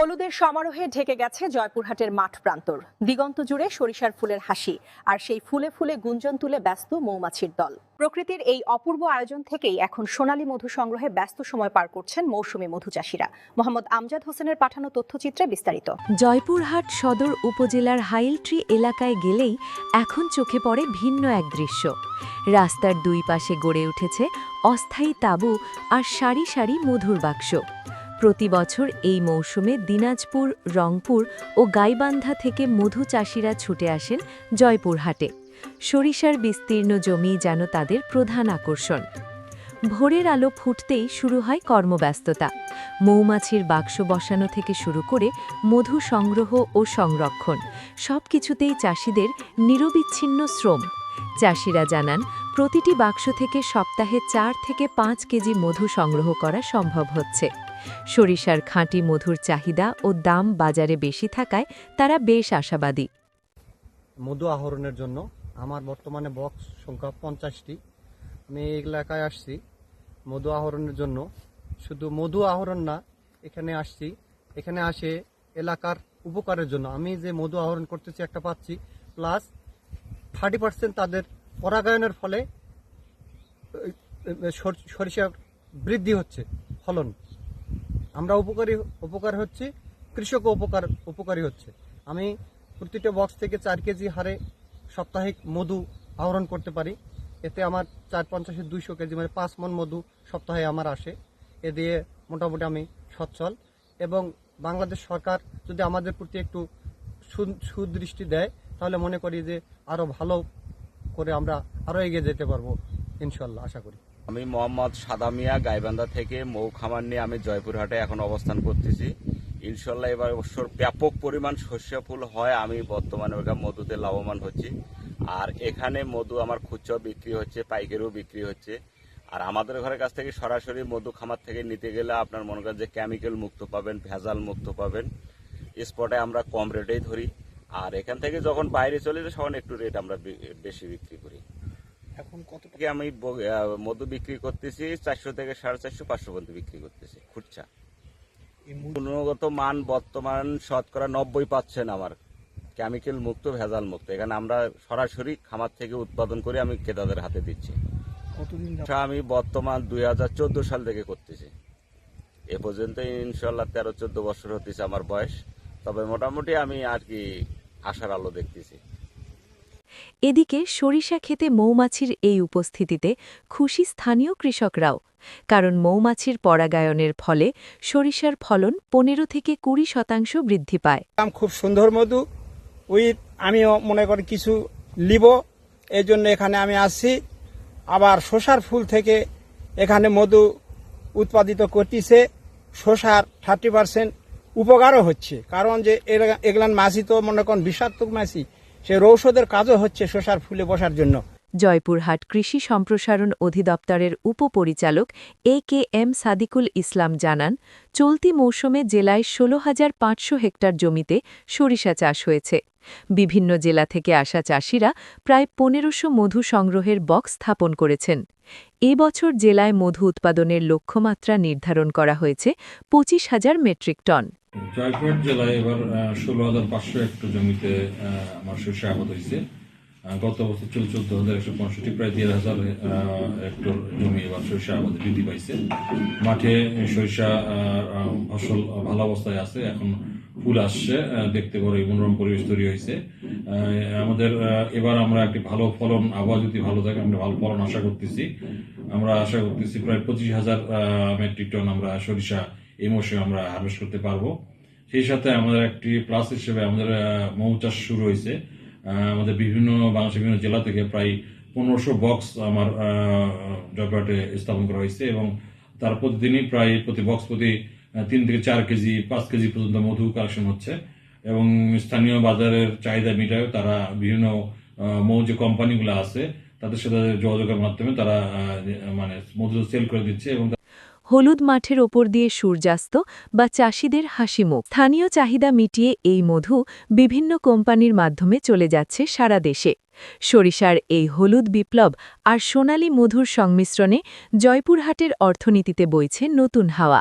হলুদের সমারোহে ঢেকে গেছে জয়পুরহাটের মাঠ প্রান্তর। দিগন্ত জুড়ে সরিষার ফুলের হাসি, আর সেই ফুলে ফুলে গুঞ্জন তুলে ব্যস্ত মৌমাছির দল। প্রকৃতির এই অপূর্ব আয়োজন থেকেই এখন সোনালী মধু সংগ্রহে ব্যস্ত সময় পার করছেন মৌসুমী মধু চাষিরা। মোহাম্মদ আমজাদ হোসেনের পাঠানো তথ্যচিত্রে বিস্তারিত। জয়পুরহাট সদর উপজেলার হাইলট্রি এলাকায় গেলেই এখন চোখে পড়ে ভিন্ন এক দৃশ্য। রাস্তার দুই পাশে গড়ে উঠেছে অস্থায়ী তাঁবু আর সারি সারি মধুর বাক্স। প্রতি বছর এই মৌসুমে দিনাজপুর, রংপুর ও গাইবান্ধা থেকে মধু চাষিরা ছুটে আসেন জয়পুরহাটে। সরিষার বিস্তীর্ণ জমি যেন তাদের প্রধান আকর্ষণ। ভোরের আলো ফুটতেই শুরু হয় কর্মব্যস্ততা। মৌমাছির বাক্স বসানো থেকে শুরু করে মধু সংগ্রহ ও সংরক্ষণ, সবকিছুতেই চাষিদের নিরবিচ্ছিন্ন শ্রম। চাষিরা জানান, প্রতিটি বাক্স থেকে সপ্তাহে চার থেকে পাঁচ কেজি মধু সংগ্রহ করা সম্ভব হচ্ছে। সরিষার খাঁটি মধুর চাহিদা ও দাম বাজারে বেশি থাকায় তারা বেশ আশাবাদী। মধু আহরণের জন্য আমার বর্তমানে বক্স সংখ্যা পঞ্চাশটি। আমি এই এলাকায় আসছি মধু আহরণের জন্য। শুধু মধু আহরণ না, এখানে আসছি। এখানে আসে এলাকার উপকারের জন্য। আমি যে মধু আহরণ করতেছি একটা পাচ্ছি প্লাস থার্টি পার্সেন্ট তাদের পরাগায়নের ফলে সরিষার বৃদ্ধি হচ্ছে, ফলন। আমরা উপকারী, উপকার হচ্ছি কৃষকও উপকার, উপকারী হচ্ছে। আমি প্রতিটা বক্স থেকে চার কেজি হারে সাপ্তাহিক মধু আহরণ করতে পারি। এতে আমার চার পঞ্চাশের দুইশো কেজি মানে পাঁচ মন মধু সপ্তাহে আমার আসে। এ দিয়ে মোটামুটি আমি সচ্ছল। এবং বাংলাদেশ সরকার যদি আমাদের প্রতি একটু সুদৃষ্টি দেয়, তাহলে মনে করি যে আরও ভালো করে আমরা আরও এগিয়ে যেতে পারব, ইনশাল্লাহ, আশা করি। আমি মোহাম্মদ সাদামিয়া গাইবান্ধা থেকে মৌ খামার নিয়ে আমি জয়পুরহাটে এখন অবস্থান করতেছি। ইনশাল্লাহ এবার বছর ব্যাপক পরিমাণ শস্য ফুল হয়, আমি বর্তমানে মধুতে লাভবান হচ্ছি। আর এখানে মধু আমার খুচরাও বিক্রি হচ্ছে, পাইকারিও বিক্রি হচ্ছে। আর আমাদের ঘরের কাছ থেকে সরাসরি মধু খামার থেকে নিতে গেলে আপনার মনে করেন যে কেমিক্যাল মুক্ত পাবেন, ভেজাল মুক্ত পাবেন। স্পটে আমরা কম রেটেই ধরি। আর এখান থেকে যখন বাইরে চলে যায় তখন একটু রেট আমরা বেশি বিক্রি করি। এখন কত আমি মধু বিক্রি করতেছি চারশো থেকে সাড়ে চারশো পাঁচশো পর্যন্ত বিক্রি করতেছি খুচরা। গুণগত মান বর্তমান শতকরা নব্বই পাচ্ছেন আমার। কেমিক্যাল মুক্ত ভেজাল মুক্ত। এখানে আমরা সরাসরি খামার থেকে উৎপাদন করে আমি ক্রেতাদের হাতে দিচ্ছি। কতদিন আমি বর্তমান দুই হাজার চোদ্দ সাল থেকে করতেছি। এ পর্যন্ত ইনশাল্লাহ তেরো চোদ্দ বছর হতেছে আমার বয়স। তবে মোটামুটি আমি আর কি আশার আলো দেখতেছি। এদিকে সরিষা খেতে মৌমাছির এই উপস্থিতিতে খুশি স্থানীয় কৃষকরাও, কারণ মৌমাছির পরাগায়নের ফলে সরিষার ফলন পনেরো থেকে কুড়ি শতাংশ বৃদ্ধি পায়। খুব সুন্দর মধু, উইথ আমিও মনে করি কিছু লিব এই জন্য এখানে আমি আসছি। আবার শশার ফুল থেকে এখানে মধু উৎপাদিত করতেছে শশার থার্টি পার্সেন্ট উপকারও হচ্ছে। কারণ যে এগুলান মাছি তো মনে করেন বিষাক্ত মাছি সে ঔষধের কাজও হচ্ছে শশার ফুলে বসার জন্য। জয়পুরহাট কৃষি সম্প্রসারণ অধিদপ্তরের উপপরিচালক এ কে এম সাদিকুল ইসলাম জানান, চলতি মৌসুমে জেলায় ষোলো হাজার পাঁচশো হেক্টর জমিতে সরিষা চাষ হয়েছে। বিভিন্ন জেলা থেকে আসা চাষিরা প্রায় পনেরোশো মধু সংগ্রহের বক্স স্থাপন করেছেন। এ বছর জেলায় মধু উৎপাদনের লক্ষ্যমাত্রা নির্ধারণ করা হয়েছে পঁচিশ হাজার মেট্রিক টন। জয়পুরহাট জেলায় এবার ষোলো হাজার পাঁচশো হেক্টর জমিতে আমার শস্য আবাদ হয়েছে। গত বছর চল চোদ্দ হাজার একশো পঁয়ষট্টি, প্রায় দেড় হাজার হেক্টর জমি এবার শস্য আবাদ বৃদ্ধি পাইছে। মাঠে সরিষা ফসল ভালো অবস্থায় আছে, এখন ফুল আসছে দেখতে বড় মনোরম পরিবেশ তৈরি হয়েছে। আমাদের এবার আমরা একটি ভালো ফলন, আবহাওয়া যদি ভালো থাকে, আমরা ভালো ফলন আশা করতেছি। আমরা আশা করতেছি প্রায় পঁচিশ হাজার মেট্রিক টন আমরা সরিষা এই মৌসুমে আমরা হারভেস্ট করতে পারব। সেই সাথে আমাদের একটি প্লাস হিসেবে আমাদের মৌ চাষ শুরু হয়েছে। আমাদের বিভিন্ন বাংলাদেশের বিভিন্ন জেলা থেকে প্রায় পনেরোশো বক্স আমার জয়পুরহাটে স্থাপন করা হয়েছে এবং তার প্রতিদিনই প্রায় প্রতি বক্স প্রতি তিন থেকে চার কেজি, পাঁচ কেজি পর্যন্ত মধু কালেকশন হচ্ছে এবং স্থানীয় বাজারের চাহিদা মেটায় তারা বিভিন্ন মৌ যে কোম্পানিগুলো আছে, তাদের সাথে যোগাযোগের মাধ্যমে তারা মানে মধু সেল করে দিচ্ছে এবং হলুদ মাঠের ওপর দিয়ে সূর্যাস্ত বা চাষিদের হাসিমুখ স্থানীয় চাহিদা মিটিয়ে এই মধু বিভিন্ন কোম্পানির মাধ্যমে চলে যাচ্ছে সারা দেশে। সরিষার এই হলুদ বিপ্লব আর সোনালী মধুর সংমিশ্রণে জয়পুরহাটের অর্থনীতিতে বইছে নতুন হাওয়া।